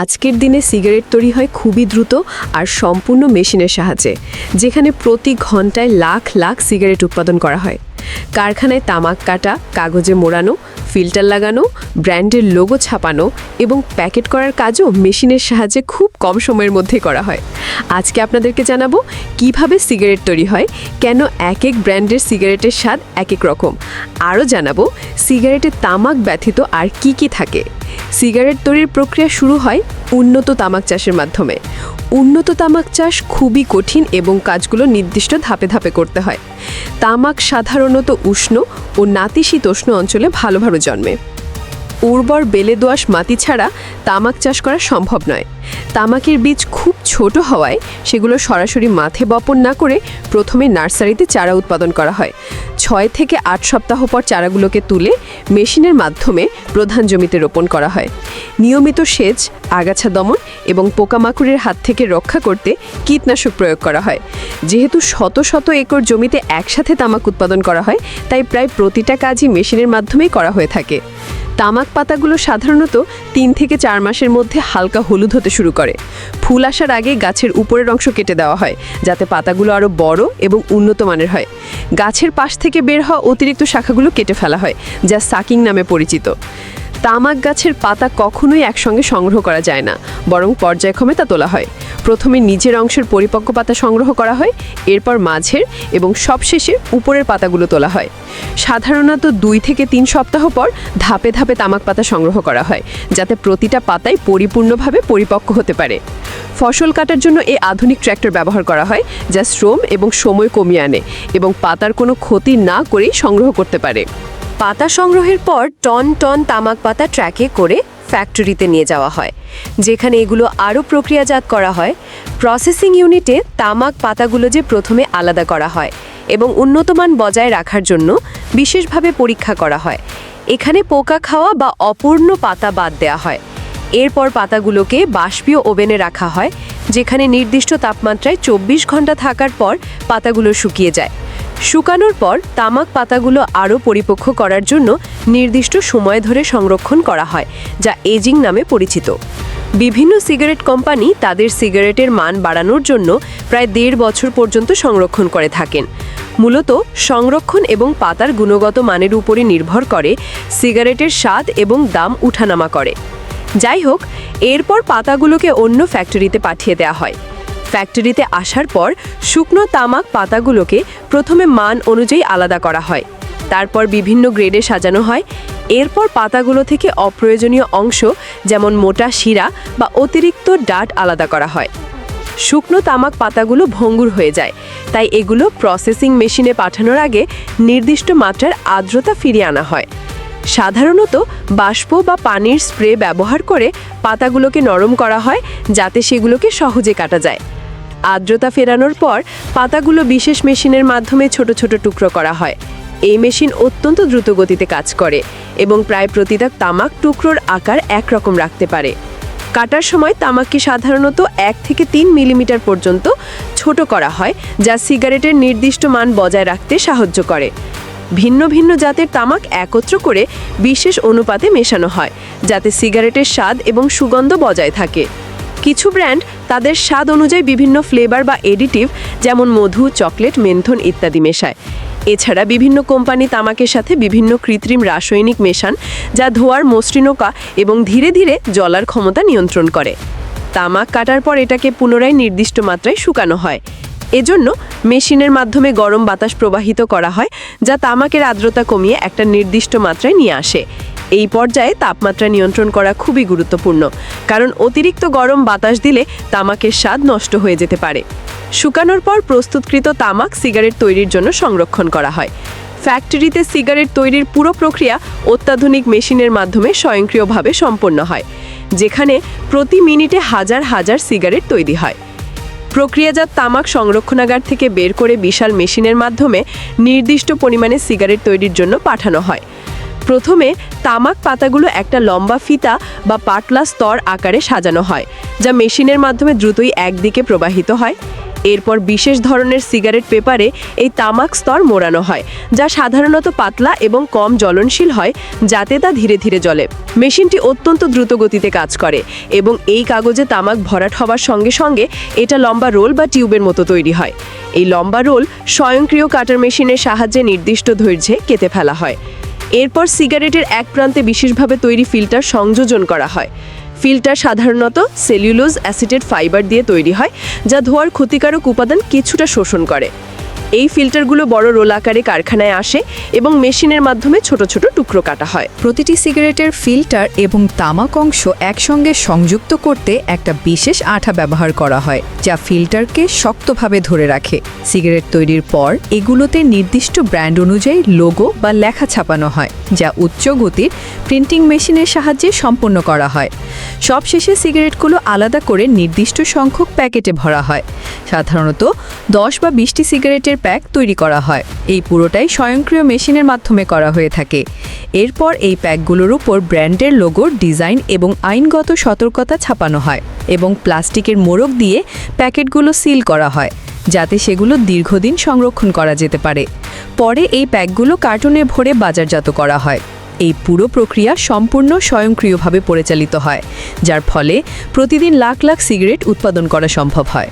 আজকের দিনে সিগারেট তৈরি হয় খুবই দ্রুত আর সম্পূর্ণ মেশিনের সাহায্যে, যেখানে প্রতি ঘন্টায় লাখ লাখ সিগারেট উৎপাদন করা হয়। কারখানায় তামাক কাটা, কাগজে মোড়ানো, ফিল্টার লাগানো, ব্র্যান্ডের লোগো ছাপানো এবং প্যাকেট করার কাজও মেশিনের সাহায্যে খুব কম সময়ের মধ্যে করা হয়। আজকে আপনাদেরকে জানাব কীভাবে সিগারেট তৈরি হয়, কেন এক এক ব্র্যান্ডের সিগারেটের স্বাদ এক এক রকম। আরও জানাব সিগারেটে তামাক ব্যথিত আর কি কি থাকে। সিগারেট তৈরির প্রক্রিয়া শুরু হয় উন্নত তামাক চাষের মাধ্যমে। উন্নত তামাক চাষ খুবই কঠিন এবং কাজগুলো নির্দিষ্ট ধাপে ধাপে করতে হয়। তামাক সাধারণত উষ্ণ ও নাতিশীতোষ্ণ অঞ্চলে ভালোভাবে জন্মে। উর্বর বেলে দোআঁশ মাটি ছাড়া তামাক চাষ করা সম্ভব নয়। তামাকের বীজ খুব ছোট হওয়ায় সেগুলো সরাসরি মাঠে বপন না করে প্রথমে নার্সারিতে চারা উৎপাদন করা হয়। ছয় থেকে আট সপ্তাহ পর চারাগুলোকে তুলে মেশিনের মাধ্যমে প্রধান জমিতে রোপণ করা হয়। নিয়মিত সেচ আগাছা দমন এবং পোকামাকড়ের হাত থেকে রক্ষা করতে কীটনাশক প্রয়োগ করা হয়। যেহেতু শত শত একর জমিতে একসাথে তামাক উৎপাদন করা হয়, তাই প্রায় প্রতিটা কাজই মেশিনের মাধ্যমেই করা হয়ে থাকে। তামাক পাতাগুলো সাধারণত তিন থেকে চার মাসের মধ্যে হালকা হলুদ হতে শুরু করে। ফুল আসার আগে গাছের উপরের অংশ কেটে দেওয়া হয়, যাতে পাতাগুলো আরও বড় এবং উন্নত মানের হয়। গাছের পাশ থেকে বের হওয়া অতিরিক্ত শাখাগুলো কেটে ফেলা হয়, যা সাকিং নামে পরিচিত। তামাক গাছের পাতা কখনোই একসঙ্গে সংগ্রহ করা যায় না, বরং পর্যায়ক্রমে তা তোলা হয়। প্রথমে নিজের অংশের পরিপক্ক পাতা সংগ্রহ করা হয়, এরপর মাঝের এবং সবশেষে উপরের পাতাগুলো তোলা হয়। সাধারণত দুই থেকে তিন সপ্তাহ পর ধাপে ধাপে তামাক পাতা সংগ্রহ করা হয়, যাতে প্রতিটা পাতাই পরিপূর্ণভাবে পরিপক্ক হতে পারে। ফসল কাটার জন্য এই আধুনিক ট্র্যাক্টর ব্যবহার করা হয়, যা শ্রম এবং সময় কমিয়ে আনে এবং পাতার কোনো ক্ষতি না করেই সংগ্রহ করতে পারে। পাতা সংগ্রহের পর টন টন তামাক পাতা ট্র্যাকে করে ফ্যাক্টরিতে নিয়ে যাওয়া হয়, যেখানে এগুলো আরও প্রক্রিয়াজাত করা হয়। প্রসেসিং ইউনিটে তামাক পাতাগুলো যে প্রথমে আলাদা করা হয় এবং উন্নতমান বজায় রাখার জন্য বিশেষভাবে পরীক্ষা করা হয়। এখানে পোকা খাওয়া বা অপূর্ণ পাতা বাদ দেওয়া হয়। এরপর পাতাগুলোকে বাষ্পীয় ওভেনে রাখা হয়, যেখানে নির্দিষ্ট তাপমাত্রায় চব্বিশ ঘণ্টা থাকার পর পাতাগুলো শুকিয়ে যায়। শুকানোর পর তামাক পাতাগুলো আরও পরিপক্ক করার জন্য নির্দিষ্ট সময় ধরে সংরক্ষণ করা হয়, যা এজিং নামে পরিচিত। বিভিন্ন সিগারেট কোম্পানি তাদের সিগারেটের মান বাড়ানোর জন্য প্রায় দেড় বছর পর্যন্ত সংরক্ষণ করে থাকেন। মূলত সংরক্ষণ এবং পাতার গুণগত মানের উপরে নির্ভর করে সিগারেটের স্বাদ এবং দাম উঠানামা করে। যাই হোক, এরপর পাতাগুলোকে অন্য ফ্যাক্টরিতে পাঠিয়ে দেওয়া হয়। ফ্যাক্টরিতে আসার পর শুকনো তামাক পাতাগুলোকে প্রথমে মান অনুযায়ী আলাদা করা হয়। তারপর বিভিন্ন গ্রেডে সাজানো হয়। এরপর পাতাগুলো থেকে অপ্রয়োজনীয় অংশ, যেমন মোটা শিরা বা অতিরিক্ত ডাট আলাদা করা হয়। শুকনো তামাক পাতাগুলো ভঙ্গুর হয়ে যায়। তাই এগুলো প্রসেসিং মেশিনে পাঠানোর আগে নির্দিষ্ট মাত্রার আর্দ্রতা ফিরিয়ে আনা হয়। সাধারণত বাষ্প বা পানির স্প্রে ব্যবহার করে পাতাগুলোকে নরম করা হয়, যাতে সেগুলোকে সহজে কাটা যায়। আর্দ্রতা ফেরানোর পর পাতাগুলো বিশেষ মেশিনের মাধ্যমে ছোট ছোট টুকরো করা হয়। এই মেশিন অত্যন্ত দ্রুত গতিতে কাজ করে এবং প্রায় প্রতিটা তামাক টুকরোর আকার একরকম রাখতে পারে। কাটার সময় তামাককে সাধারণত এক থেকে তিন মিলিমিটার পর্যন্ত ছোট করা হয়, যা সিগারেটের নির্দিষ্ট মান বজায় রাখতে সাহায্য করে। ভিন্ন ভিন্ন জাতের তামাক একত্র করে বিশেষ অনুপাতে মেশানো হয়, যাতে সিগারেটের স্বাদ এবং সুগন্ধ বজায় থাকে। কিছু ব্র্যান্ড তাদের স্বাদ অনুযায়ী বিভিন্ন ফ্লেভার বা এডিটিভ, যেমন মধু, চকলেট, মেন্থন ইত্যাদি মেশায়। এছাড়া বিভিন্ন কোম্পানি তামাকের সাথে বিভিন্ন কৃত্রিম রাসায়নিক মেশান, যা ধোয়ার মসৃণতা এবং ধীরে ধীরে জলার ক্ষমতা নিয়ন্ত্রণ করে। তামাক কাটার পর এটাকে পুনরায় নির্দিষ্ট মাত্রায় শুকানো হয়। এজন্য মেশিনের মাধ্যমে গরম বাতাস প্রবাহিত করা হয়, যা তামাকের আর্দ্রতা কমিয়ে একটা নির্দিষ্ট মাত্রায় নিয়ে আসে। এই পর্যায়ে তাপমাত্রা নিয়ন্ত্রণ করা খুবই গুরুত্বপূর্ণ, কারণ অতিরিক্ত গরম বাতাস দিলে তামাকের স্বাদ নষ্ট হয়ে যেতে পারে। শুকানোর পর প্রস্তুতকৃত তামাক সিগারেট তৈরির জন্য সংরক্ষণ করা হয়। ফ্যাক্টরিতে সিগারেট তৈরির পুরো প্রক্রিয়া অত্যাধুনিক মেশিনের মাধ্যমে স্বয়ংক্রিয়ভাবে সম্পন্ন হয়, যেখানে প্রতি মিনিটে হাজার হাজার সিগারেট তৈরি হয়। প্রক্রিয়াজাত তামাক সংরক্ষণাগার থেকে বের করে বিশাল মেশিনের মাধ্যমে নির্দিষ্ট পরিমাণে সিগারেট তৈরির জন্য পাঠানো হয়। প্রথমে তামাক পাতাগুলো একটা লম্বা ফিতা বা পাতলা স্তর আকারে সাজানো হয়, যা মেশিনের মাধ্যমে দ্রুতই একদিকে প্রবাহিত হয়। এরপর বিশেষ ধরনের সিগারেট পেপারে এই তামাক স্তর মোড়ানো হয়, যা সাধারণত পাতলা এবং কম জ্বলনশীল হয়, যাতে তা ধীরে ধীরে জ্বলে। মেশিনটি অত্যন্ত দ্রুত গতিতে কাজ করে এবং এই কাগজে তামাক ভরাট হওয়ার সঙ্গে সঙ্গে এটা লম্বা রোল বা টিউবের মতো তৈরি হয়। এই লম্বা রোল স্বয়ংক্রিয় কাটার মেশিনের সাহায্যে নির্দিষ্ট ধৈর্যে কেটে ফেলা হয়। এরপর সিগারেটের এক প্রান্তে বিশেষভাবে তৈরি ফিল্টার সংযোজন করা হয়। ফিল্টার সাধারণত সেলুলোজ অ্যাসিটেড ফাইবার দিয়ে তৈরি হয়, যা ধোয়ার ক্ষতিকারক উপাদান কিছুটা শোষণ করে। এই ফিল্টারগুলো বড় রোল আকারে কারখানায় আসে এবং মেশিনের মাধ্যমে ছোট ছোট টুকরো কাটা হয়। প্রতিটি সিগারেটের ফিল্টার এবং তামাক অংশ একসঙ্গে সংযুক্ত করতে একটা বিশেষ আঠা ব্যবহার করা হয়, যা ফিল্টারকে শক্তভাবে ধরে রাখে। সিগারেট তৈরির পর এগুলোতে নির্দিষ্ট ব্র্যান্ড অনুযায়ী লোগো বা লেখা ছাপানো হয়, যা উচ্চ গতির প্রিন্টিং মেশিনের সাহায্যে সম্পন্ন করা হয়। সবশেষে সিগারেটগুলো আলাদা করে নির্দিষ্ট সংখ্যক প্যাকেটে ভরা হয়। সাধারণত দশ বা বিশটি সিগারেটের প্যাক তৈরি করা হয়। এই পুরোটাই স্বয়ংক্রিয় মেশিনের মাধ্যমে করা হয়ে থাকে। এরপর এই প্যাকগুলোর উপর ব্র্যান্ডের লোগোর ডিজাইন এবং আইনগত সতর্কতা ছাপানো হয় এবং প্লাস্টিকের মোড়ক দিয়ে প্যাকেটগুলো সিল করা হয়, যাতে সেগুলো দীর্ঘদিন সংরক্ষণ করা যেতে পারে। পরে এই প্যাকগুলো কার্টুনে ভরে বাজারজাত করা হয়। এই পুরো প্রক্রিয়া সম্পূর্ণ স্বয়ংক্রিয়ভাবে পরিচালিত হয়, যার ফলে প্রতিদিন লাখ লাখ সিগারেট উৎপাদন করা সম্ভব হয়।